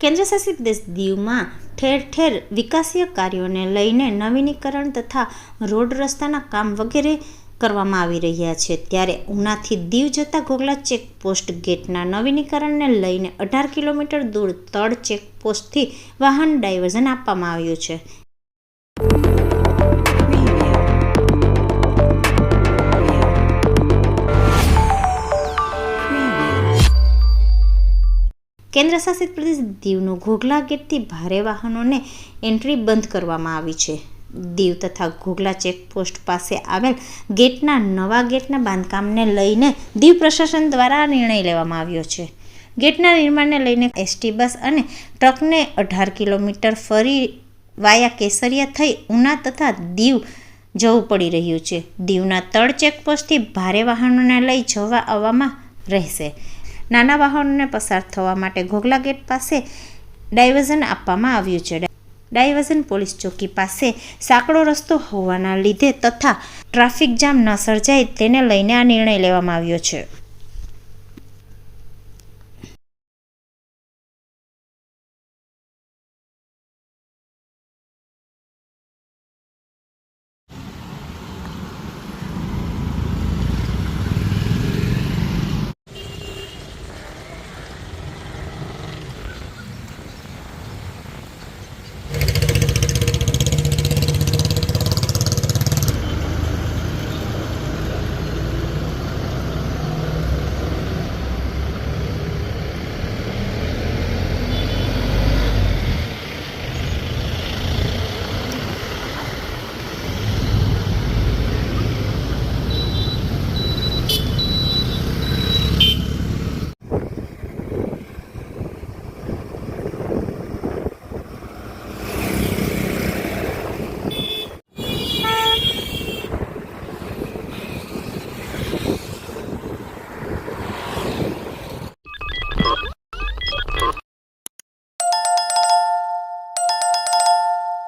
કેન્દ્રશાસિત દેશ દીવમાં ઠેર ઠેર વિકાસીય કાર્યોને લઈને નવીનીકરણ તથા રોડ રસ્તાના કામ વગેરે કરવામાં આવી રહ્યા છે. ત્યારે ઉનાથી દીવ જતા ઘોઘલા ચેકપોસ્ટ ગેટના નવીનીકરણને લઈને અઢાર કિલોમીટર દૂર તળ ચેકપોસ્ટથી વાહન ડાયવર્ઝન આપવામાં આવ્યું છે. કેન્દ્રશાસિત પ્રદેશ દીવનું ઘોઘલા ગેટથી ભારે વાહનોને એન્ટ્રી બંધ કરવામાં આવી છે. દીવ તથા ઘોઘલા ચેકપોસ્ટ પાસે આવેલ ગેટના નવા ગેટના બાંધકામને લઈને દીવ પ્રશાસન દ્વારા નિર્ણય લેવામાં આવ્યો છે. ગેટના નિર્માણને લઈને એસટી બસ અને ટ્રકને અઢાર કિલોમીટર ફરી વાયા કેસરિયા થઈ ઉના તથા દીવ જવું પડી રહ્યું છે. દીવના તળ ચેકપોસ્ટથી ભારે વાહનોને લઈ જવા આવવામાં રહેશે. નાના વાહનોને પસાર થવા માટે ઘોઘલા ગેટ પાસે ડાયવર્ઝન આપવામાં આવ્યું છે. ડાયવર્ઝન પોલીસ ચોકી પાસે સાંકડો રસ્તો હોવાના લીધે તથા ટ્રાફિક જામ ન સર્જાય તેને લઈને આ નિર્ણય લેવામાં આવ્યો છે.